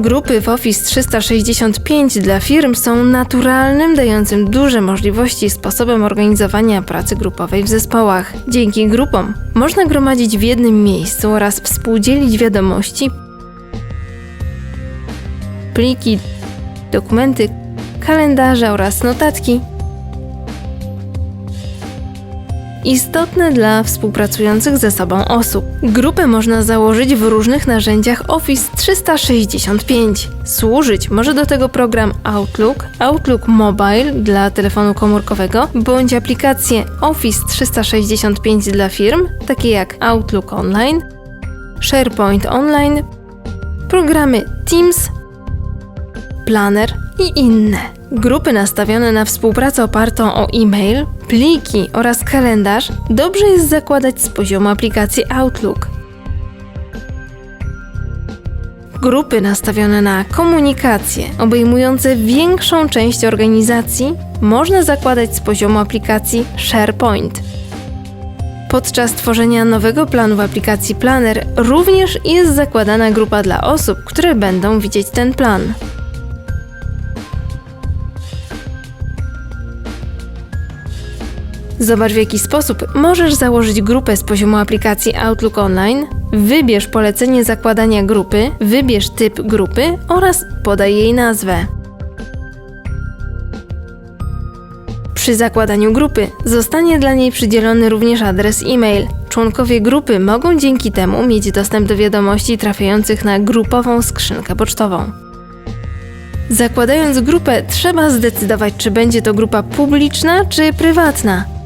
Grupy w Office 365 dla firm są naturalnym, dającym duże możliwości sposobem organizowania pracy grupowej w zespołach. Dzięki grupom można gromadzić w jednym miejscu oraz współdzielić wiadomości, pliki, dokumenty, kalendarze oraz notatki istotne dla współpracujących ze sobą osób. Grupę można założyć w różnych narzędziach Office 365. Służyć może do tego program Outlook, Outlook Mobile dla telefonu komórkowego bądź aplikacje Office 365 dla firm, takie jak Outlook Online, SharePoint Online, programy Teams, Planner i inne. Grupy nastawione na współpracę opartą o e-mail, pliki oraz kalendarz dobrze jest zakładać z poziomu aplikacji Outlook. Grupy nastawione na komunikację, obejmujące większą część organizacji, można zakładać z poziomu aplikacji SharePoint. Podczas tworzenia nowego planu w aplikacji Planner również jest zakładana grupa dla osób, które będą widzieć ten plan. Zobacz w jaki sposób możesz założyć grupę z poziomu aplikacji Outlook Online. Wybierz polecenie zakładania grupy, wybierz typ grupy oraz podaj jej nazwę. Przy zakładaniu grupy zostanie dla niej przydzielony również adres e-mail. Członkowie grupy mogą dzięki temu mieć dostęp do wiadomości trafiających na grupową skrzynkę pocztową. Zakładając grupę, trzeba zdecydować, czy będzie to grupa publiczna czy prywatna.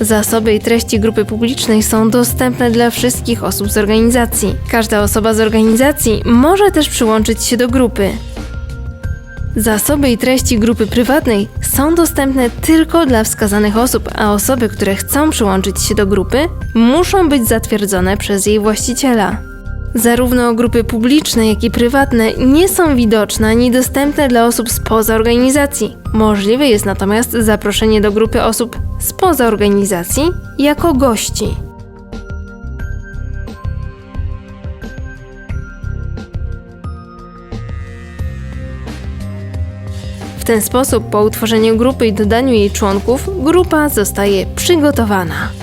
Zasoby i treści grupy publicznej są dostępne dla wszystkich osób z organizacji. Każda osoba z organizacji może też przyłączyć się do grupy. Zasoby i treści grupy prywatnej są dostępne tylko dla wskazanych osób, a osoby, które chcą przyłączyć się do grupy, muszą być zatwierdzone przez jej właściciela. Zarówno grupy publiczne, jak i prywatne nie są widoczne ani dostępne dla osób spoza organizacji. Możliwe jest natomiast zaproszenie do grupy osób spoza organizacji jako gości. W ten sposób, po utworzeniu grupy i dodaniu jej członków, grupa zostaje przygotowana.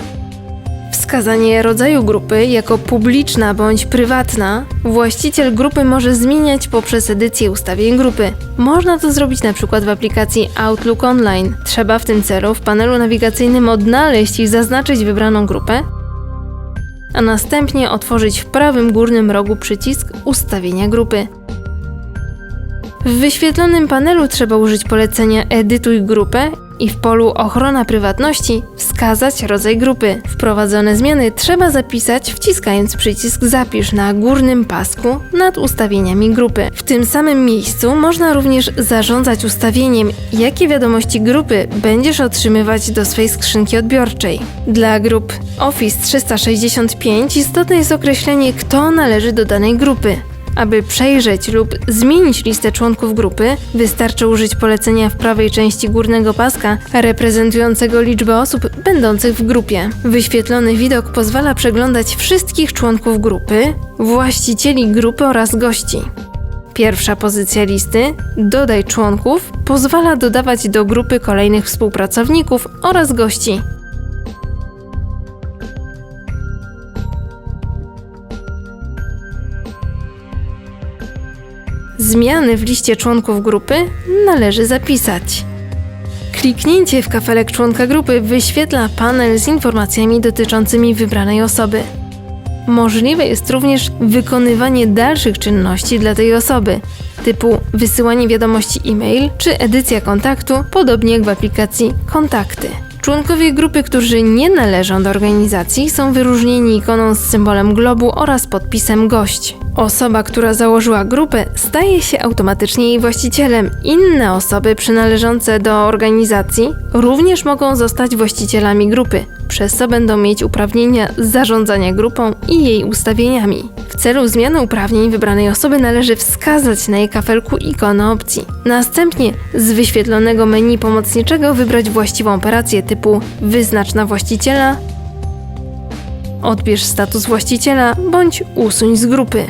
Wskazanie rodzaju grupy jako publiczna bądź prywatna, właściciel grupy może zmieniać poprzez edycję ustawień grupy. Można to zrobić przykład w aplikacji Outlook Online. Trzeba w tym celu w panelu nawigacyjnym odnaleźć i zaznaczyć wybraną grupę, a następnie otworzyć w prawym górnym rogu przycisk Ustawienia grupy. W wyświetlonym panelu trzeba użyć polecenia Edytuj grupę i w polu Ochrona prywatności wskazać rodzaj grupy. Wprowadzone zmiany trzeba zapisać wciskając przycisk Zapisz na górnym pasku nad ustawieniami grupy. W tym samym miejscu można również zarządzać ustawieniem, jakie wiadomości grupy będziesz otrzymywać do swej skrzynki odbiorczej. Dla grup Office 365 istotne jest określenie, kto należy do danej grupy. Aby przejrzeć lub zmienić listę członków grupy, wystarczy użyć polecenia w prawej części górnego paska reprezentującego liczbę osób będących w grupie. Wyświetlony widok pozwala przeglądać wszystkich członków grupy, właścicieli grupy oraz gości. Pierwsza pozycja listy Dodaj członków pozwala dodawać do grupy kolejnych współpracowników oraz gości. Zmiany w liście członków grupy należy zapisać. Kliknięcie w kafelek członka grupy wyświetla panel z informacjami dotyczącymi wybranej osoby. Możliwe jest również wykonywanie dalszych czynności dla tej osoby, typu wysyłanie wiadomości e-mail czy edycja kontaktu, podobnie jak w aplikacji Kontakty. Członkowie grupy, którzy nie należą do organizacji, są wyróżnieni ikoną z symbolem globu oraz podpisem gość. Osoba, która założyła grupę, staje się automatycznie jej właścicielem. Inne osoby przynależące do organizacji również mogą zostać właścicielami grupy, przez co będą mieć uprawnienia zarządzania grupą i jej ustawieniami. Celu zmiany uprawnień wybranej osoby należy wskazać na jej kafelku ikonę opcji. Następnie z wyświetlonego menu pomocniczego wybrać właściwą operację typu wyznacz na właściciela, odbierz status właściciela bądź usuń z grupy.